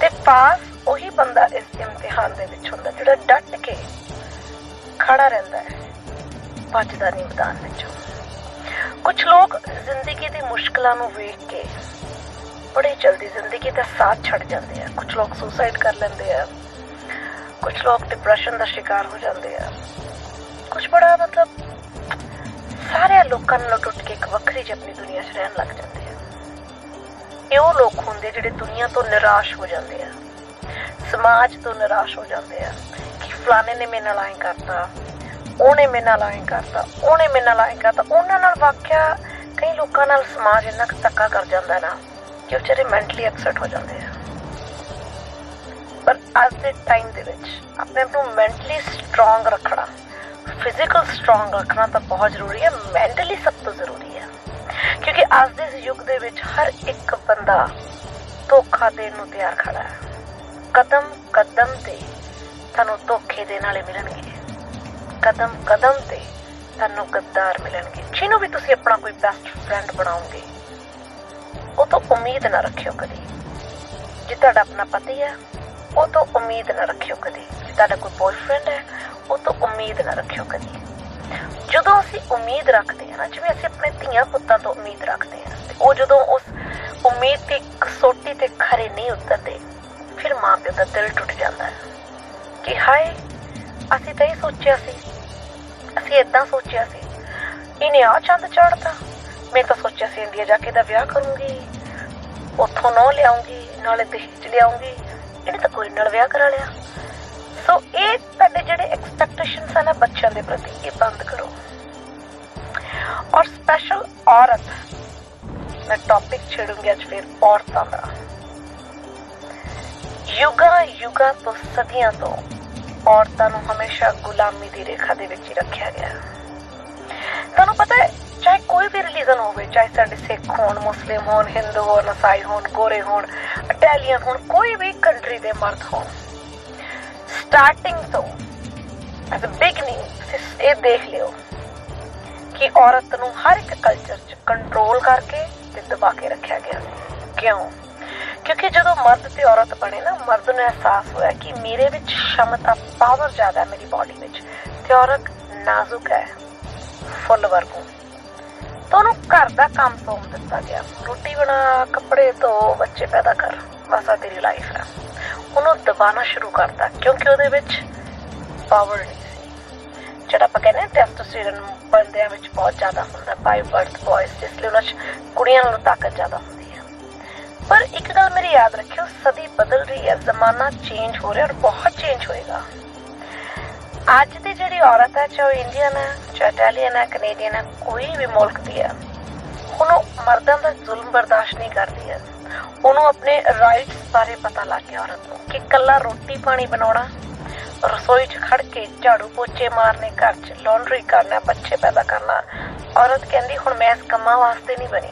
ਤੇ ਪਾਸ ਉਹੀ ਬੰਦਾ ਇਸ ਇਮਤਿਹਾਨ ਦੇ ਵਿੱਚ ਹੁੰਦਾ, ਜਿਹੜਾ ਡਟ ਕੇ ਖੜਾ ਰਹਿੰਦਾ ਹੈ ਭੱਜਦਾ ਨਹੀਂ ਮੈਦਾਨ ਵਿੱਚੋਂ। ਕੁਝ ਲੋਕ ਜ਼ਿੰਦਗੀ ਦੀ ਮੁਸ਼ਕਲਾਂ ਨੂੰ ਵੇਖ ਕੇ ਬੜੀ ਜਲਦੀ ਜ਼ਿੰਦਗੀ ਦਾ ਸਾਥ ਛੱਡ ਜਾਂਦੇ ਆ। ਕੁਝ ਲੋਕ ਸੁਸਾਈਡ ਕਰ ਲੈਂਦੇ ਆ ਕੁਝ ਲੋਕ ਡਿਪਰੈਸ਼ਨ ਦਾ ਸ਼ਿਕਾਰ ਹੋ ਜਾਂਦੇ ਆ। ਕੁਝ ਬੜਾ ਮਤਲਬ ਸਾਰੇ ਲੋਕਾਂ ਨਾਲ ਟੁੱਟ ਕੇ ਇੱਕ ਵੱਖਰੀ ਜਿਹੀ ਆਪਣੀ ਦੁਨੀਆ 'ਚ ਰਹਿਣ ਲੱਗ ਜਾਂਦੇ ਇਹ ਉਹ ਲੋਕ ਹੁੰਦੇ ਜਿਹੜੇ ਦੁਨੀਆ ਤੋਂ ਨਿਰਾਸ਼ ਹੋ ਜਾਂਦੇ ਆ? ਸਮਾਜ ਤੋਂ ਨਿਰਾਸ਼ ਹੋ ਜਾਂਦੇ ਆ ਕਿ ਫਲਾਣੇ ਨੇ ਮੇਰੇ ਨਾਲ ਐਂ ਕਰਤਾ, ਉਹਨੇ ਮੇਰੇ ਨਾਲ ਐਂ ਕਰਤਾ, ਉਹਨੇ ਮੇਰੇ ਨਾਲ ਐਂ ਕਰਤਾ। ਉਹਨਾਂ ਨਾਲ ਵਾਕਿਆ ਕਈ ਲੋਕਾਂ ਨਾਲ ਸਮਾਜ ਇੰਨਾ ਕੁ ਧੱਕਾ ਕਰ ਜਾਂਦਾ ਨਾ ਕਿ ਉਹ ਵਿਚਾਰੇ ਮੈਂਟਲੀ ਅਪਸੈਟ ਹੋ ਜਾਂਦੇ ਆ। ਪਰ ਅੱਜ ਦੇ ਟਾਈਮ ਦੇ ਵਿੱਚ ਆਪਣੇ ਆਪ ਨੂੰ ਮੈਂਟਲੀ ਸਟਰੋਂਗ ਰੱਖਣਾ ਫਿਜ਼ੀਕਲ ਸਟਰੋਂਗ ਰੱਖਣਾ ਤਾਂ ਬਹੁਤ ਜ਼ਰੂਰੀ ਹੈ। ਮੈਂਟਲੀ ਅੱਜ ਦੇ ਇਸ ਯੁੱਗ ਦੇ ਵਿੱਚ ਹਰ ਇੱਕ ਬੰਦਾ ਧੋਖਾ ਦੇਣ ਨੂੰ ਤਿਆਰ ਖੜਾ ਹੈ। ਕਦਮ ਕਦਮ ਤੇ ਤੁਹਾਨੂੰ ਧੋਖੇ ਦੇਣ ਵਾਲੇ ਮਿਲਣਗੇ। ਕਦਮ ਕਦਮ ਤੇ ਤੁਹਾਨੂੰ ਗੱਦਾਰ ਮਿਲਣਗੇ। ਜਿਹਨੂੰ ਵੀ ਤੁਸੀਂ ਆਪਣਾ ਕੋਈ ਬੈਸਟ ਫਰੈਂਡ ਬਣਾਓਗੇ, ਉਹ ਤੋਂ ਉਮੀਦ ਨਾ ਰੱਖਿਓ ਕਦੀ। ਜੇ ਤੁਹਾਡਾ ਆਪਣਾ ਪਤੀ ਹੈ, ਉਹ ਤੋਂ ਉਮੀਦ ਨਾ ਰੱਖਿਓ ਕਦੀ। ਜੇ ਤੁਹਾਡਾ ਕੋਈ ਬॉयਫ੍ਰੈਂਡ ਹੈ, ਉਹ ਤੋਂ ਉਮੀਦ ਨਾ ਰੱਖਿਓ ਕਦੀ। ਜਦੋਂ ਅਸੀਂ ਉਮੀਦ ਰੱਖਦੇ ਹਾਂ ਨਾ, ਜਿਵੇਂ ਅਸੀਂ ਆਪਣੇ ਧੀਆਂ ਪੁੱਤਾਂ ਤੋਂ ਉਮੀਦ ਰੱਖਦੇ ਹਾਂ ਉਹ ਜਦੋਂ ਉਸ ਉਮੀਦ ਦੀ ਕਸੌਟੀ ਤੇ ਖਰੇ ਨਹੀਂ ਉਤਰਦੇ, ਫਿਰ ਮਾਂ ਦਾ ਦਿਲ ਟੁੱਟ ਜਾਂਦਾ ਹੈ ਕਿ ਹਾਏ, ਅਸੀਂ ਤਾਂ ਇਹ ਸੋਚਿਆ ਸੀ, ਅਸੀਂ ਇਦਾਂ ਸੋਚਿਆ ਸੀ, ਇਹਨੇ ਆ ਚੰਦ ਚਾੜਤਾ, ਮੈਂ ਤਾਂ ਸੋਚਿਆ ਸੀ ਇੰਡੀਆ ਜਾ ਕੇ ਦਾ ਵਿਆਹ ਕਰੂੰਗੀ, ਉੱਥੋਂ ਨੌ ਲਿਆਉਂਗੀ, ਨਾਲੇ ਦਹੇਜ ਲਿਆਉਂਗੀ, ਇਹਨੇ ਤਾਂ ਕੋਈ ਨਾਲ ਵਿਆਹ ਕਰਾ ਲਿਆ। ਸੋ ਇਹ ਤੁਹਾਡੇ ਜਿਹੜੇ ਐਕਸਪੈਕਟੇਸ਼ਨਸ ਆ ਨਾ ਬੱਚਿਆਂ ਦੇ ਪ੍ਰਤੀ ਇਹ ਬੰਦ ਕਰੋ। ਔਰ ਸਪੈਸ਼ਲ ਔਰਤ, ਮੈਂ ਟੌਪਿਕ ਛੇੜੂੰਗੀ ਅੱਜ ਫਿਰ ਔਰਤਾਂ ਦਾ। ਯੁਗਾਂ ਯੁਗਾਂ ਤੋਂ ਸਦੀਆਂ ਤੋਂ ਔਰਤਾਂ ਨੂੰ ਹਮੇਸ਼ਾ ਗੁਲਾਮੀ ਦੀ ਰੇਖਾ ਦੇ ਵਿੱਚ ਹੀ ਰੱਖਿਆ ਗਿਆ। ਤੁਹਾਨੂੰ ਪਤਾ ਹੈ, ਚਾਹੇ ਕੋਈ ਵੀ ਰਿਲੀਜਨ ਹੋਵੇ, ਚਾਹੇ ਸਾਡੇ ਸਿੱਖ ਹੋਣ, ਮੁਸਲਿਮ ਹੋਣ, ਹਿੰਦੂ ਹੋਣ ਈਸਾਈ ਹੋਣ, ਗੋਰੇ ਹੋਣ, ਇਟਾਲੀਅਨ ਹੋਣ, ਕੋਈ ਵੀ ਕੰਟਰੀ ਦੇ ਮਰਦ ਹੋਣ ਸਟਾਰਟਿੰਗ ਤੋਂ ਐਟ ਬਿਗਨਿੰਗ ਇਹ ਦੇਖ ਲਿਓ ਕਿ ਔਰਤ ਨੂੰ ਹਰ ਇੱਕ ਕਲਚਰ 'ਚ ਕੰਟਰੋਲ ਕਰਕੇ ਤੇ ਦਬਾ ਕੇ ਰੱਖਿਆ ਗਿਆ। ਕਿਉਂ? ਕਿਉਂਕਿ ਜਦੋਂ ਮਰਦ ਤੇ ਔਰਤ ਬਣੇ ਨਾ, ਮਰਦ ਨੂੰ ਅਹਿਸਾਸ ਹੋਇਆ ਕਿ ਮੇਰੇ ਵਿੱਚ ਸ਼ਮਤਾ ਪਾਵਰ ਜ਼ਿਆਦਾ ਹੈ ਮੇਰੀ ਬਾਡੀ ਵਿੱਚ ਤੇ ਔਰਤ ਨਾਜ਼ੁਕ ਹੈ, ਫੁੱਲ ਵਰਗੂ। ਤਾਂ ਉਹਨੂੰ ਘਰ ਦਾ ਕੰਮ ਸੌਂਪ ਦਿੱਤਾ ਗਿਆ। ਰੋਟੀ ਬਣਾ, ਕੱਪੜੇ ਧੋ, ਬੱਚੇ ਪੈਦਾ ਕਰ। ਬਸ ਆ ਤੇਰੀ ਲਾਈਫ ਹੈ। ਉਹਨੂੰ ਦਬਾਣਾ ਸ਼ੁਰੂ ਕਰਤਾ, ਕਿਉਂਕਿ ਉਹਦੇ ਵਿੱਚ ਪਾਵਰ ਨਹੀਂ ਸੀ। ਜਿਹੜਾ ਆਪਾਂ ਕਹਿੰਦੇ ਟੈਸਟੋਸਟੇਰਨ ਬੰਦਿਆਂ ਵਿੱਚ ਬਹੁਤ ਜ਼ਿਆਦਾ ਹੁੰਦਾ ਬਾਈ ਬਰਥ ਬॉयਜ਼ ਜਿਸ ਲਈ ਉਹਨਾਂ 'ਚ ਕੁੜੀਆਂ ਨਾਲੋਂ ਤਾਕਤ ਜ਼ਿਆਦਾ ਹੁੰਦੀ ਹੈ। ਪਰ ਇੱਕ ਗੱਲ ਮੇਰੀ ਯਾਦ ਰੱਖਿਓ, ਸਦੀ ਬਦਲ ਰਹੀ ਹੈ, ਜ਼ਮਾਨਾ ਚੇਂਜ ਹੋ ਰਿਹਾ ਔਰ ਬਹੁਤ ਚੇਂਜ ਹੋਏਗਾ। ਅੱਜ ਦੀ ਜਿਹੜੀ ਔਰਤ ਹੈ, ਚਾਹੇ ਉਹ ਇੰਡੀਅਨ ਹੈ, ਚਾਹੇ ਇਟਾਲੀਅਨ ਹੈ ਕੈਨੇਡੀਅਨ ਹੈ, ਕੋਈ ਵੀ ਮੁਲਕ ਦੀ ਹੈ ਉਹਨੂੰ ਮਰਦਾਂ ਦਾ ਜ਼ੁਲਮ ਬਰਦਾਸ਼ਤ ਨਹੀਂ ਕਰਦੀ ਹੈ। ਉਹਨੂੰ ਆਪਣੇ ਰਾਈਟਸ ਬਾਰੇ ਪਤਾ ਲੱਗ ਗਿਆ ਔਰਤ ਨੂੰ ਕਿ ਕੱਲਾ ਰੋਟੀ ਪਾਣੀ ਬਣਾਉਣਾ, ਰਸੋਈ 'ਚ ਖੜ ਕੇ ਝਾੜੂ ਪੋਚੇ ਮਾਰਨੇ, ਘਰ 'ਚ ਲੌਂਡਰੀ ਕਰਨਾ ਬੱਚੇ ਪੈਦਾ ਕਰਨਾ, ਔਰਤ ਕਹਿੰਦੀ, ਹੁਣ ਮੈਂ ਇਸ ਕੰਮਾਂ ਵਾਸਤੇ ਨਹੀਂ ਬਣੀ।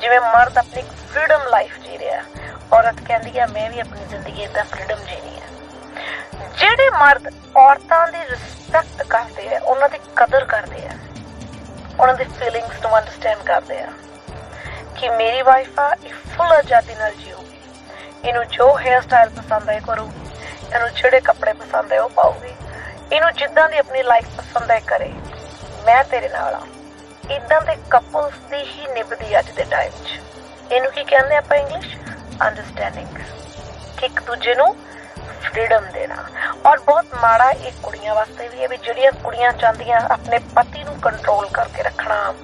ਜਿਵੇਂ ਮਰਦ ਆਪਣੀ ਫ੍ਰੀडम ਲਾਈਫ ਜੀ ਰਿਹਾ ਔਰਤ ਕਹਿੰਦੀ ਆ ਮੈਂ ਵੀ ਆਪਣੀ ਜ਼ਿੰਦਗੀ ਦਾ ਫ੍ਰੀडम ਜੀਣੀ ਹੈ। ਜਿਹੜੇ ਮਰਦ ਔਰਤਾਂ ਦੀ ਰਿਸਪੈਕਟ ਕਰਦੇ ਆ ਉਹਨਾਂ ਦੀ ਕਦਰ ਕਰਦੇ ਆ ਉਹਨਾਂ ਦੀ ਫੀਲਿੰਗਸ ਨੂੰ ਅੰਡਰਸਟੈਂਡ ਕਰਦੇ ਆ ਕਿ ਮੇਰੀ ਵਾਈਫ ਆ, ਇਹ ਫੁੱਲ ਆਜ਼ਾਦੀ ਨਾਲ ਜੀਊਗੀ ਇਹਨੂੰ ਜੋ ਹੇਅਰ ਸਟਾਈਲ ਪਸੰਦ ਹੈ ਕਰੂ, ਇਹਨੂੰ ਜਿਹੜੇ ਕੱਪੜੇ ਪਸੰਦ ਹੈ ਉਹ ਪਾਊਗੀ ਇਹਨੂੰ ਜਿੱਦਾਂ ਦੀ ਆਪਣੀ ਲਾਈਫ ਪਸੰਦ ਹੈ ਕਰੇ, ਮੈਂ ਤੇਰੇ ਨਾਲ ਆ। ਇਦਾਂ ਦੇ ਕਪਲਸ ਦੀ ਹੀ ਨਿਭਦੀ ਅੱਜ ਦੇ ਟਾਈਮ 'ਚ। ਇਹਨੂੰ ਕੀ ਕਹਿੰਦੇ ਆਪਾਂ ਇੰਗਲਿਸ਼ ਅੰਡਰਸਟੈਂਡਿੰਗ ਇੱਕ ਦੂਜੇ ਨੂੰ ਫ੍ਰੀडम ਦੇਣਾ। ਔਰ ਬਹੁਤ ਮਾੜਾ ਇਹ ਕੁੜੀਆਂ ਵਾਸਤੇ ਵੀ ਹੈ ਵੀ ਜਿਹੜੀਆਂ ਕੁੜੀਆਂ ਚਾਹੁੰਦੀਆਂ ਆਪਣੇ ਪਤੀ ਨੂੰ ਕੰਟਰੋਲ ਕਰਕੇ ਰੱਖਣਾ।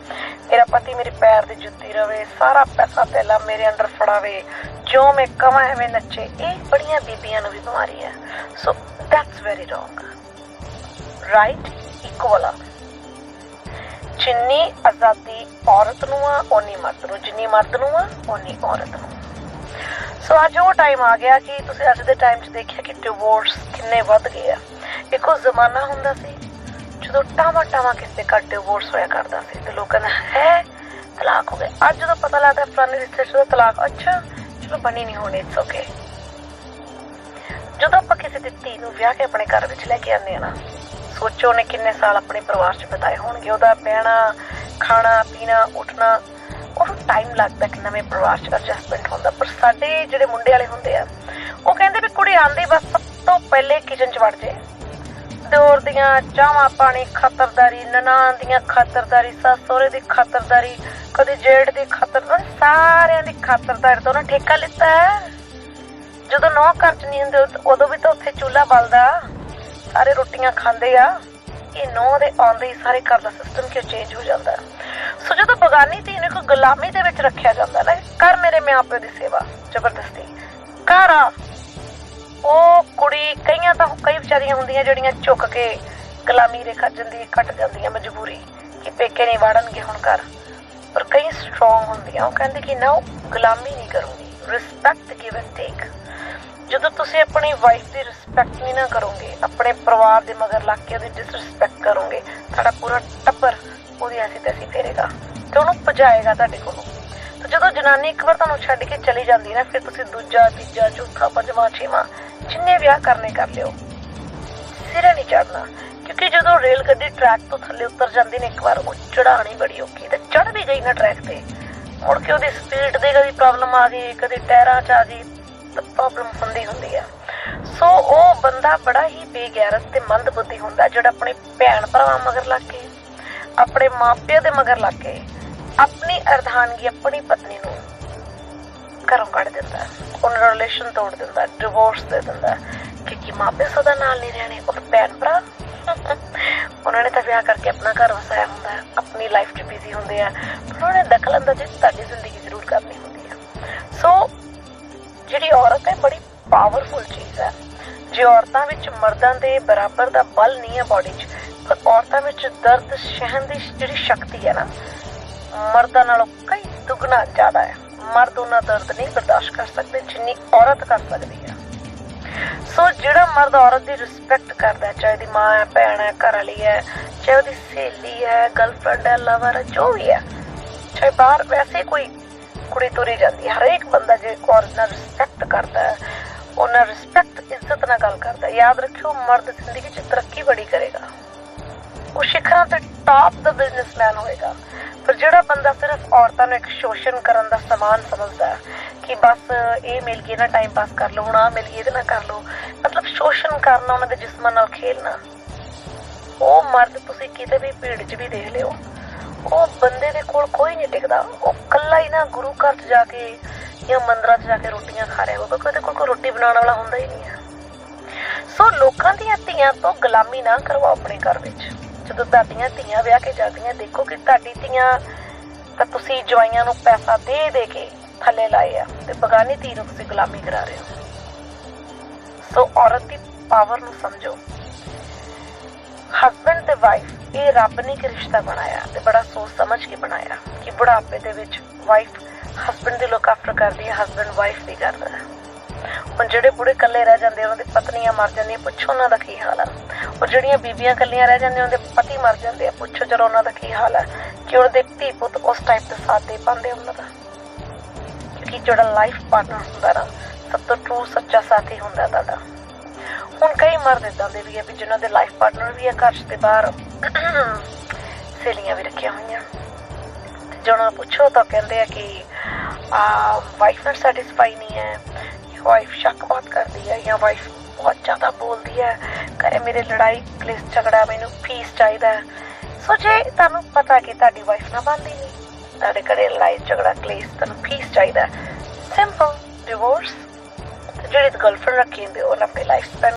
ਮੇਰਾ ਪਤੀ ਮੇਰੇ ਪੈਰ ਦੀ ਜੁੱਤੀ ਰਵੇ, ਸਾਰਾ ਪੈਸਾ ਤੇਲਾ ਮੇਰੇ ਅੰਡਰ ਫੜਾਵੇ। ਜੋ ਮੈਂ ਕਮਾਂ ਐਵੇਂ ਨੱਚੇ, ਇਹ ਬੜੀਆਂ ਬੀਬੀਆਂ ਨੂੰ ਵੀ ਬਿਮਾਰੀ ਹੈ। So that's very wrong right equal ਜਿੰਨੀ ਆਜ਼ਾਦੀ ਔਰਤ ਨੂੰ ਆ, ਓਨੀ ਮਰਦ ਨੂੰ। ਜਿੰਨੀ ਮਰਦ ਨੂੰ ਆ, ਓਨੀ ਔਰਤ ਨੂੰ। ਸੋ ਅੱਜ ਉਹ ਟਾਈਮ ਆ ਗਿਆ ਕਿ ਤੁਸੀਂ ਅੱਜ ਦੇ ਟਾਈਮ 'ਚ ਦੇਖਿਆ ਕਿ ਡਿਵੋਰਸ ਕਿੰਨੇ ਵੱਧ ਗਏ ਆ। ਇੱਕੋ ਜ਼ਮਾਨਾ ਹੁੰਦਾ ਸੀ ਜਦੋਂ ਟਾਵਾ ਟਾਵਾ ਕਿਸੇ ਘਰ ਡਿਵੋਰਸ ਹੋਇਆ ਕਰਦਾ ਸੀ ਤੇ ਲੋਕਾਂ ਨੇ, ਹੈ, ਤਲਾਕ ਹੋ ਗਿਆ ਅੱਜ ਜਦੋਂ ਪਤਾ ਲੱਗਦਾ ਫਲਾਣੇ ਰਿਸ਼ਤੇ 'ਚ ਤਲਾਕ, ਅੱਛਾ, ਚਲੋ ਬਣੀ ਨਹੀਂ ਹੋਣੀ ਇਟਸ ਓਕੇ ਜਦੋਂ ਆਪਾਂ ਕਿਸੇ ਦੀ ਧੀ ਨੂੰ ਵਿਆਹ ਕੇ ਆਪਣੇ ਘਰ ਵਿੱਚ ਲੈ ਕੇ ਆਉਂਦੇ ਆ ਨਾ, ਸੋਚੋ ਉਹਨੇ ਕਿੰਨੇ ਸਾਲ ਆਪਣੇ ਪਰਿਵਾਰ 'ਚ ਬਿਤਾਏ ਹੋਣਗੇ। ਉਹਦਾ ਬਹਿਣਾ, ਖਾਣਾ, ਪੀਣਾ, ਉੱਠਣਾ ਉਹ ਟਾਈਮ ਲੱਗਦਾ ਕਿ ਨਵੇਂ ਪਰਿਵਾਰ 'ਚ ਐਡਜਸਟਮੈਂਟ ਹੁੰਦਾ। ਪਰ ਸਾਡੇ ਜਿਹੜੇ ਮੁੰਡੇ ਵਾਲੇ ਹੁੰਦੇ ਆ, ਉਹ ਕਹਿੰਦੇ ਵੀ ਕੁੜੀ ਆਂਦੀ ਬਸ ਸਭ ਤੋਂ ਪਹਿਲੇ ਕਿਚਨ 'ਚ ਵੜ ਜੇ। ਦਿਓਰ ਦੀਆਂ ਚਾਹਾਂ ਪਾਣੀ, ਖਾਤਰਦਾਰੀ, ਨਨਾਣ ਦੀਆਂ ਖਾਤਰਦਾਰੀ, ਸੱਸ ਸਹੁਰੇ ਦੀ ਖਾਤਰਦਾਰੀ, ਕਦੇ ਜੇਠ ਦੀ ਖਾਤਰਦਾਰੀ ਸਾਰਿਆਂ ਦੀ ਖਾਤਰਦਾਰੀ ਤੋਂ ਉਹਨਾਂ ਠੇਕਾ ਲਿੱਤਾ। ਹੈ ਜਦੋਂ ਨੌ ਘਰ ਚ ਨਹੀਂ ਹੁੰਦੇ, ਉਦੋਂ ਵੀ ਤਾਂ ਉੱਥੇ ਚੁੱਲ੍ਹਾ ਬਲਦਾ। ਸਾਰੇ ਰੋਟੀਆਂ ਖਾਂਦੇ ਆ। ਇਹ ਨੌ ਦੇ ਆਉਂਦੇ ਹੀ ਸਾਰੇ ਘਰ ਦਾ ਸਿਸਟਮ ਕਿਉਂ ਚੇਂਜ ਹੋ ਜਾਂਦਾ? ਸੋ ਜਦੋਂ ਬਗਾਨੀ ਧੀ ਨੂੰ ਕੋਈ ਗੁਲਾਮੀ ਦੇ ਵਿੱਚ ਰੱਖਿਆ ਜਾਂਦਾ ਨਾ ਕਰ ਮੇਰੇ ਮਾਪੇ ਦੀ ਸੇਵਾ, ਜ਼ਬਰਦਸਤੀ। ਕਰ ਆ। ਉਹ ਕੁੜੀ ਕਈਆਂ ਤਾਂ ਕਈ ਵਿਚਾਰੀਆਂ ਹੁੰਦੀਆਂ ਜਿਹੜੀਆਂ ਝੁੱਕ ਕੇ ਗੁਲਾਮੀ ਰੇਖਾ ਜਾਂਦੀ ਕੱਟ ਜਾਂਦੀਆਂ ਮਜਬੂਰੀ ਕਿ ਪੇਕੇ ਨਹੀਂ ਵਾੜਨਗੇ ਹੁਣ ਘਰ। ਪਰ ਕਈ ਸਟਰੋਂਗ ਹੁੰਦੀਆਂ, ਉਹ ਕਹਿੰਦੇ ਕਿ ਨਾ, ਉਹ ਗੁਲਾਮੀ ਨਹੀਂ ਕਰੂੰਗੀ। ਰਿਸਪੈਕਟ ਗਿਵ ਐਂਡ ਟੇਕ ਜਦੋਂ ਤੁਸੀਂ ਆਪਣੀ ਵਾਈਫ ਦੀ ਰਿਸਪੈਕਟ ਨਹੀਂ ਨਾ ਕਰੋਗੇ, ਆਪਣੇ ਪਰਿਵਾਰ ਦੇ ਮਗਰ ਲੱਗ ਕੇ ਉਹਦੀ ਡਿਸਰਿਸਪੈਕਟ ਕਰੋਗੇ, ਤੁਹਾਡਾ ਪੂਰਾ ਟੱਬਰ ਉਹਦੀ ਐਸੀ ਤੈਸੀ ਫੇਰੇਗਾ ਤੇ ਉਹਨੂੰ ਭਜਾਏਗਾ ਤੁਹਾਡੇ ਕੋਲੋਂ। ਤੇ ਜਦੋਂ ਜਨਾਨੀ ਇੱਕ ਵਾਰ ਤੁਹਾਨੂੰ ਛੱਡ ਕੇ ਚਲੀ ਜਾਂਦੀ ਨਾ, ਫਿਰ ਤੁਸੀਂ ਦੂਜਾ, ਤੀਜਾ, ਚੌਥਾ, ਪੰਜਵਾਂ, ਛੇਵਾਂ, ਜਿੰਨੇ ਵਿਆਹ ਕਰਨੇ ਕਰ ਲਿਓ। ਸਿਰੇ ਨਹੀਂ ਚੜਨਾ ਕਿਉਂਕਿ ਜਦੋਂ ਰੇਲ ਗੱਡੀ ਟਰੈਕ ਤੋਂ ਥੱਲੇ ਉਤਰ ਜਾਂਦੀ ਨੇ, ਇੱਕ ਵਾਰ ਉਹ ਚੜਾਣੀ ਬੜੀ ਔਖੀ ਤੇ ਚੜ ਵੀ ਗਈ ਨਾ ਟਰੈਕ ਤੇ। ਮੁੜ ਕੇ ਉਹਦੀ ਸਪੀਡ ਦੇ ਕਦੀ ਪ੍ਰੋਬਲਮ ਆ ਗਈ, ਕਦੇ ਟਾਇਰਾਂ 'ਚ ਆ ਗਈ ਪ੍ਰੋਬਲਮ ਹੁੰਦੀ ਹੁੰਦੀ ਆ। ਸੋ ਉਹ ਬੰਦਾ ਬੜਾ ਹੀ ਬੇਗੈਰਤ ਤੇ ਮੰਦਬੁੱਧੀ ਹੁੰਦਾ ਜਿਹੜਾ ਆਪਣੇ ਭੈਣ ਭਰਾਵਾਂ ਮਗਰ ਲੱਗ ਕੇ ਆਪਣੇ ਮਾਪਿਆਂ ਦੇ ਮਗਰ ਲੱਗ ਕੇ ਆਪਣੀ ਅਰਧਾਨਗੀ ਆਪਣੀ ਪਤਨੀ ਨੂੰ ਘਰੋਂ ਕੱਢ ਦਿੰਦਾ। ਉਹਨਾਂ ਦਾ ਰਿਲੇਸ਼ਨ ਤੋੜ ਦਿੰਦਾ ਡਿਵੋਰਸ ਦੇ ਦਿੰਦਾ। ਕਿਉਂਕਿ ਮਾਪੇ ਸਦਾ ਨਾਲ ਨਹੀਂ ਰਹਿਣੇ, ਉਹ ਭੈਣ ਭਰਾ। ਉਹਨਾਂ ਨੇ ਤਾਂ ਵਿਆਹ ਕਰਕੇ ਆਪਣਾ ਘਰ ਵਸਾਇਆ ਹੁੰਦਾ ਹੈ, ਆਪਣੀ ਲਾਈਫ 'ਚ ਬਿਜ਼ੀ ਹੁੰਦੇ ਆ। ਪਰ ਉਹਨਾਂ ਨੇ ਦਖਲ ਅੰਦਾਜ਼ੀ ਤੁਹਾਡੀ ਜ਼ਿੰਦਗੀ ਜ਼ਰੂਰ ਕਰਨੀ ਹੁੰਦੀ ਹੈ ਸੋ ਜਿਹੜੀ ਔਰਤ ਹੈ, ਬੜੀ ਪਾਵਰਫੁਲ ਚੀਜ਼ ਹੈ। ਜੇ ਔਰਤਾਂ ਵਿੱਚ ਮਰਦਾਂ ਦੇ ਬਰਾਬਰ ਦਾ ਬਲ ਨਹੀਂ ਹੈ ਬਾਡੀ 'ਚ ਪਰ ਔਰਤਾਂ ਵਿੱਚ ਦਰਦ, ਸਹਿਣ ਦੀ ਜਿਹੜੀ ਸ਼ਕਤੀ ਹੈ ਨਾ ਮਰਦਾਂ ਨਾਲੋਂ ਕਈ ਦੁੱਗਣਾ ਜ਼ਿਆਦਾ ਹੈ। ਮਰਦ ਉਹਨਾਂ ਦਰਦ ਨਹੀਂ ਬਰਦਾਸ਼ਤ ਕਰ ਸਕਦੇ, ਜਿੰਨੀ ਔਰਤ ਕਰ ਸਕਦੀ ਹੈ। ਸੋ ਜਿਹੜਾ ਮਰਦ ਔਰਤ ਦੀ ਰਿਸਪੈਕਟ ਕਰਦਾ ਚਾਹੇ ਦੀ ਮਾਂ ਹੈ, ਭੈਣ ਹੈ, ਘਰ ਵਾਲੀ ਹੈ, ਚਾਹੇ ਉਹਦੀ ਸਹੇਲੀ ਹੈ ਗਰਲਫ੍ਰੈਂਡ ਹੈ ਲਵਰ ਹੈ, ਜੋ ਵੀ ਹੈ, ਚਾਹੇ ਬਾਹਰ ਵੈਸੇ ਕੋਈ ਕੁੜੀ ਤੁਰੀ ਜਾਂਦੀ ਹਰੇਕ ਬੰਦਾ ਜੇ ਔਰਤ ਨਾਲ ਰਿਸਪੈਕਟ ਕਰਦਾ ਹੈ, ਉਹਨਾਂ ਰਿਸਪੈਕਟ ਇੱਜ਼ਤ ਨਾਲ ਗੱਲ ਕਰਦਾ ਯਾਦ ਰੱਖਿਓ, ਮਰਦ ਜ਼ਿੰਦਗੀ 'ਚ ਤਰੱਕੀ ਬੜੀ ਕਰੇਗਾ। ਉਹ ਸਿਖਰਾਂ ਤੇ ਟਾਪ ਦਾ ਬਿਜ਼ਨਸਮੈਨ ਹੋਏਗਾ। ਪਰ ਜਿਹੜਾ ਬੰਦਾ ਸਿਰਫ ਔਰਤਾਂ ਨੂੰ ਇੱਕ ਸ਼ੋਸ਼ਣ ਕਰਨ ਦਾ ਸਮਾਨ ਸਮਝਦਾ ਕਿ ਬਸ ਇਹ ਮਿਲ ਗਈ ਨਾ ਟਾਈਮ ਪਾਸ ਕਰ ਲਓ, ਹੁਣ ਆ ਮਿਲ ਗਈ, ਇਹਦੇ ਨਾਲ ਕਰ ਲਓ, ਮਤਲਬ ਸ਼ੋਸ਼ਣ ਕਰਨਾ ਉਹਨਾਂ ਦੇ ਜਿਸਮਾਂ ਨਾਲ ਖੇਲਣਾ। ਉਹ ਮਰਦ ਤੁਸੀਂ ਕਿਤੇ ਵੀ ਭੀੜ 'ਚ ਵੀ ਦੇਖ ਲਿਓ, ਉਹ ਬੰਦੇ ਦੇ ਕੋਲ ਕੋਈ ਨਹੀਂ ਟਿਕਦਾ। ਉਹ ਕੱਲਾ ਹੀ ਨਾ ਗੁਰੂ ਘਰ 'ਚ ਜਾ ਕੇ ਜਾਂ ਮੰਦਰਾਂ 'ਚ ਜਾ ਕੇ ਰੋਟੀਆਂ ਖਾ ਰਿਹਾ ਹੋਊਗਾ ਕਿਉਂਕਿ ਉਹਦੇ ਕੋਲ ਕੋਈ ਰੋਟੀ ਬਣਾਉਣ ਵਾਲਾ ਹੁੰਦਾ ਹੀ ਨਹੀਂ ਹੈ। ਸੋ ਲੋਕਾਂ ਦੀਆਂ ਧੀਆਂ ਤੋਂ ਗੁਲਾਮੀ ਨਾ ਕਰਵਾਓ ਆਪਣੇ ਘਰ ਵਿੱਚ। ਜਦੋਂ ਤੁਹਾਡੀਆਂ ਧੀਆਂ ਵਿਆਹ ਕੇ ਜਾਂਦੀਆਂ, ਦੇਖੋ ਕਿ ਤੁਹਾਡੀ ਧੀਆਂ ਤਾਂ ਤੁਸੀਂ ਜਵਾਈਆਂ ਨੂੰ ਪੈਸਾ ਦੇ ਦੇ ਕੇ ਥੱਲੇ ਲਾਏ ਆ ਤੇ ਬਗਾਨੀ ਧੀ ਨੂੰ ਤੁਸੀਂ ਗੁਲਾਮੀ ਕਰਾ ਰਹੇ ਹੋ। ਸੋ ਔਰਤ ਦੀ ਪਾਵਰ ਨੂੰ ਸਮਝੋ। ਹਸਬੰਡ ਤੇ ਵਾਈਫ ਇਹ ਰੱਬ ਨੇ ਕਿ ਰਿਸ਼ਤਾ ਬਣਾਇਆ ਤੇ ਬੜਾ ਸੋਚ ਸਮਝ ਕੇ ਬਣਾਇਆ ਕਿ ਬੁਢਾਪੇ ਦੇ ਵਿੱਚ ਵਾਈਫ ਹਸਬੰਡ ਦੀ ਲੁੱਕ ਆਫਟਰ ਕਰਦੀ ਹੈ ਹਸਬੰਡ ਵਾਈਫ ਦੀ ਕਰਦਾ ਹੈ। ਹੁਣ ਜਿਹੜੇ ਬੁੜੇ ਇਕੱਲੇ ਰਹਿ ਜਾਂਦੇ ਉਹਨਾਂ ਦੀ ਪਤਨੀਆਂ ਮਰ ਜਾਂਦੀਆਂ, ਪੁੱਛੋ ਉਹਨਾਂ ਦਾ ਕੀ ਹਾਲ ਆ। ਉਹ ਜਿਹੜੀਆਂ ਬੀਬੀਆਂ ਇਕੱਲੀਆਂ ਰਹਿ ਜਾਂਦੀਆਂ, ਉਹਦੇ ਪਤੀ ਮਰ ਜਾਂਦੇ ਆ। ਪੁੱਛੋ ਜਰਾ ਉਹਨਾਂ ਦਾ ਕੀ ਹਾਲ ਹੈ ਕਿ ਉਹਨਾਂ ਦੇ ਧੀ ਪੁੱਤ ਉਸ ਟਾਈਪ ਦਾ ਸਾਥ ਦੇ ਪਾਉਂਦੇ ਉਹਨਾਂ ਦਾ। ਕਿਉਂਕਿ ਜਿਹੜਾ ਲਾਈਫ ਪਾਰਟਨਰ ਹੁੰਦਾ ਨਾ, ਸਭ ਤੋਂ ਟਰੂ ਸੱਚਾ ਸਾਥੀ ਹੁੰਦਾ ਤੁਹਾਡਾ। ਹੁਣ ਕਈ ਮਰਦ ਇਦਾਂ ਦੇ ਵੀ ਆ ਵੀ ਜਿਨ੍ਹਾਂ ਦੇ ਲਾਈਫ ਪਾਰਟਨਰ ਵੀ ਆ, ਘਰ ਦੇ ਬਾਹਰ ਸਹੇਲੀਆਂ ਵੀ ਰੱਖੀਆਂ ਹੋਈਆਂ। ਤੇ ਪੁੱਛੋ ਤਾਂ ਕਹਿੰਦੇ ਆ ਕਿ, ਆ ਵਾਈਫ ਨਾਲ ਸੈਟੀਸਫਾਈ ਨਹੀਂ ਹੈ ਵਾਈਫ ਸ਼ੱਕ ਬਹੁਤ ਕਰਦੀ ਹੈ ਜਾਂ ਵਾਈਫ ਬਹੁਤ ਜ਼ਿਆਦਾ ਬੋਲਦੀ ਹੈ। ਕਰੇ ਮੇਰੇ ਲੜਾਈ ਕਲੇਸ਼ ਝਗੜਾ ਮੈਨੂੰ ਪੀਸ ਚਾਹੀਦਾ ਸੋ ਜੇ ਤੁਹਾਨੂੰ ਪਤਾ ਕਿ ਤੁਹਾਡੀ ਵਾਈਫ ਨਾ ਬੰਦੀ ਨਹੀਂ, ਤੁਹਾਡੇ ਘਰੇ ਲੜਾਈ, ਝਗੜਾ, ਕਲੇਸ਼ ਤੁਹਾਨੂੰ ਪੀਸ ਚਾਹੀਦਾ ਸਿੰਪਲ ਡਿਵੋਰਸ ਜਿਹੜੀ ਗਰਲਫ੍ਰੈਂਡ ਰੱਖੀ ਹੁੰਦੀ ਉਹ ਆਪਣੀ ਲਾਈਫ ਸਪੈਂਡ